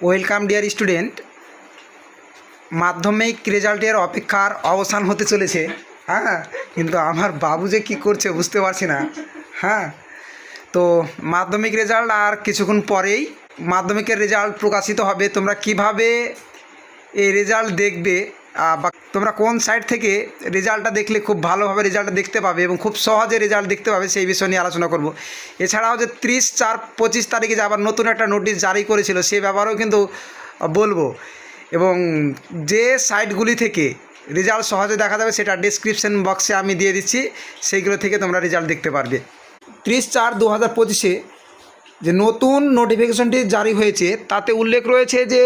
Welcome, dear student. মাধ্যমিক রেজাল্টের অপেক্ষার অবসান হতে চলেছে। হ্যাঁ কিন্তু আমার বাবু যে কী করছে বুঝতে পারছি না। হ্যাঁ তো মাধ্যমিক রেজাল্ট আর কিছুক্ষণ পরেই মাধ্যমিকের রেজাল্ট প্রকাশিত হবে। তোমরা কীভাবে এই রেজাল্ট দেখবে বা তোমরা কোন সাইট থেকে রেজাল্টটা দেখলে খুব ভালোভাবে রেজাল্টটা দেখতে পাবে এবং খুব সহজে রেজাল্ট দেখতে পাবে সেই বিষয় নিয়ে আলোচনা করব। এছাড়াও যে ত্রিশ চার পঁচিশ তারিখে যে আবার নতুন একটা নোটিশ জারি করেছিল সে ব্যাপারেও কিন্তু বলব। এবং যে সাইটগুলি থেকে রেজাল্ট সহজে দেখা যাবে সেটা ডিসক্রিপশন বক্সে আমি দিয়ে দিচ্ছি। সেইগুলো থেকে তোমরা রেজাল্ট দেখতে পারবে। ত্রিশ চার দু হাজার পঁচিশে যে নতুন নোটিফিকেশনটি জারি হয়েছে, তাতে উল্লেখ রয়েছে যে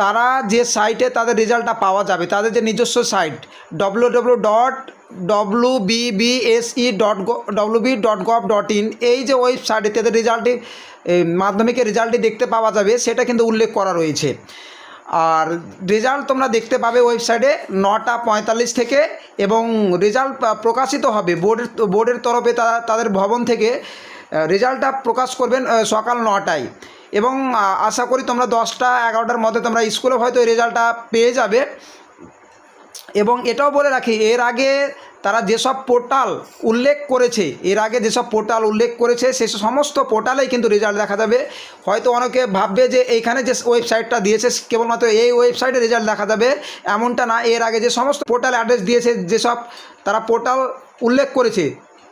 তারা যে সাইটে তাদের রেজাল্টটা পাওয়া যাবে, তাদের যে নিজস্ব site W W dot W W B dot dot in এই যে ওয়েবসাইটে তাদের রেজাল্টটি মাধ্যমিকের রেজাল্টটি দেখতে পাওয়া যাবে, সেটা কিন্তু উল্লেখ করা রয়েছে। আর রেজাল্ট তোমরা দেখতে পাবে ওয়েবসাইটে নটা পঁয়তাল্লিশ থেকে এবং রেজাল্ট প্রকাশিত হবে বোর্ডের বোর্ডের তরফে তারা তাদের ভবন থেকে রেজাল্টটা প্রকাশ করবেন সকাল নটায়। এবং আশা করি তোমরা দশটা এগারোটার মধ্যে তোমরা স্কুলে হয়তো রেজাল্টটা পেয়ে যাবে। এবং এটাও বলে রাখি, এর আগে তারা যেসব পোর্টাল উল্লেখ করেছে, এর আগে যেসব পোর্টাল উল্লেখ করেছে, সে সমস্ত পোর্টালেই কিন্তু রেজাল্ট দেখা যাবে। হয়তো অনেকে ভাববে যে এইখানে যে ওয়েবসাইটটা দিয়েছে, কেবলমাত্র এই ওয়েবসাইটে রেজাল্ট দেখা যাবে, এমনটা না। এর আগে যে সমস্ত পোর্টাল অ্যাড্রেস দিয়েছে, যেসব তারা পোর্টাল উল্লেখ করেছে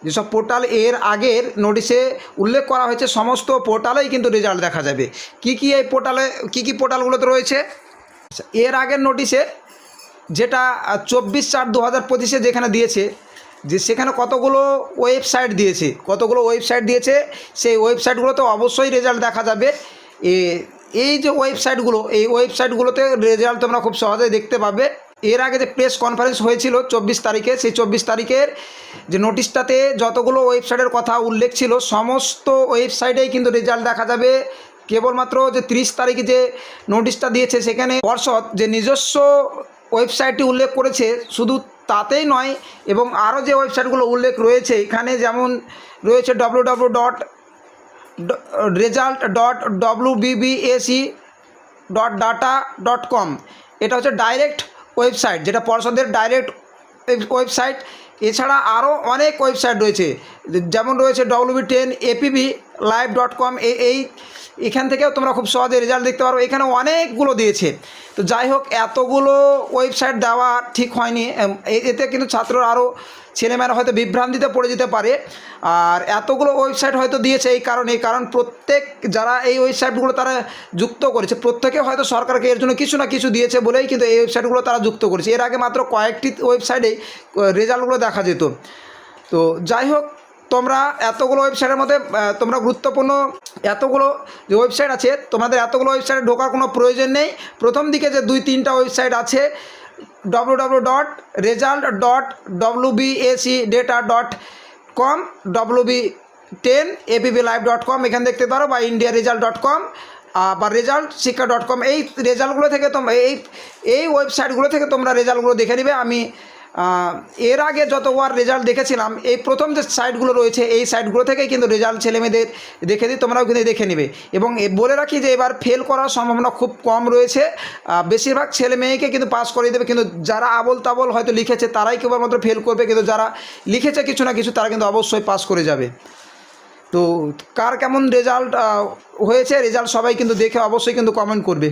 যেসব পোর্টাল এর আগের নোটিশে উল্লেখ করা হয়েছে সমস্ত পোর্টালেই কিন্তু রেজাল্ট দেখা যাবে। কি কি এই পোর্টালে কি কি পোর্টালগুলোতে রয়েছে? আচ্ছা, এর আগের নোটিশে যেটা চব্বিশ চার দু হাজার পঁচিশে যেখানে দিয়েছে যে সেখানে কতগুলো ওয়েবসাইট দিয়েছে কতগুলো ওয়েবসাইট দিয়েছে সেই ওয়েবসাইটগুলোতে অবশ্যই রেজাল্ট দেখা যাবে। এই যে ওয়েবসাইটগুলো এই ওয়েবসাইটগুলোতে রেজাল্ট তোমরা খুব সহজেই দেখতে পাবে। এর আগে যে প্রেস কনফারেন্স হয়েছিল চব্বিশ তারিখে, সেই চব্বিশ তারিখের যে নোটিশটাতে যতগুলো ওয়েবসাইটের কথা উল্লেখ ছিল, সমস্ত ওয়েবসাইটেই কিন্তু রেজাল্ট দেখা যাবে। কেবলমাত্র যে তিরিশ তারিখে যে নোটিশটা দিয়েছে, সেখানে পর্ষদ যে নিজস্ব ওয়েবসাইটটি উল্লেখ করেছে, শুধু তাতেই নয়, এবং আরও যে ওয়েবসাইটগুলো উল্লেখ রয়েছে, এখানে যেমন রয়েছে W W dot result dot W BBSE dot data dot com এটা হচ্ছে ডাইরেক্ট ওয়েবসাইট যেটা পর্ষদের ডাইরেক্ট ওয়েবসাইট এছাড়া আরও অনেক ওয়েবসাইট রয়েছে। যেমন রয়েছে WB ten ABP live dot com এই এখান থেকেও তোমরা খুব সহজে রেজাল্ট দেখতে পারো। এখানে অনেকগুলো দিয়েছে। তো যাই হোক, এতগুলো ওয়েবসাইট দেওয়া ঠিক হয়নি। এতে কিন্তু ছাত্র আরও ছেলেমেয়েরা হয়তো বিভ্রান্তিতে পড়ে যেতে পারে। আর এতগুলো ওয়েবসাইট হয়তো দিয়েছে এই কারণে। কারণ প্রত্যেক যারা এই ওয়েবসাইটগুলো তারা যুক্ত করেছে, প্রত্যেকে হয়তো সরকারকে এর জন্য কিছু না কিছু দিয়েছে বলেই কিন্তু এই ওয়েবসাইটগুলো তারা যুক্ত করেছে। এর আগে মাত্র কয়েকটি ওয়েবসাইটেই রেজাল্টগুলো দেখা যেত। তো যাই হোক তোমরা এতগুলো ওয়েবসাইটের মধ্যে তোমরা গুরুত্বপূর্ণ এতগুলো যে ওয়েবসাইট আছে, তোমাদের এতগুলো ওয়েবসাইটে ঢোকার কোনো প্রয়োজন নেই। প্রথম দিকে যে দুই তিনটা ওয়েবসাইট আছে W W dot result dot W BSE data dot com W B ten live dot com এখানে দেখতে পারো, বা ইন্ডিয়া রেজাল্ট ডট কম বা রেজাল্ট শিক্ষা ডট কম এই রেজাল্টগুলো থেকে তোমরা এই এই ওয়েবসাইটগুলো থেকে তোমরা রেজাল্টগুলো দেখে নিবে। আমি এর আগে যতবার রেজাল্ট দেখেছিলাম, এই প্রথম যে সাইটগুলো রয়েছে, এই সাইটগুলো থেকেই কিন্তু রেজাল্ট ছেলেমেয়েদের দেখে দিই, তোমরাও কিন্তু দেখে নেবে। এবং বলে রাখি যে এবার ফেল করার সম্ভাবনা খুব কম রয়েছে। বেশিরভাগ ছেলে মেয়েকে কিন্তু পাস করিয়ে দেবে, কিন্তু যারা আবল তাবল হয়তো লিখেছে, তারাই কেবলমাত্র ফেল করবে, কিন্তু যারা লিখেছে কিছু না কিছু, তারা কিন্তু অবশ্যই পাস করে যাবে। তো কার কেমন রেজাল্ট হয়েছে রেজাল্ট সবাই কিন্তু দেখে অবশ্যই কিন্তু কমেন্ট করবে।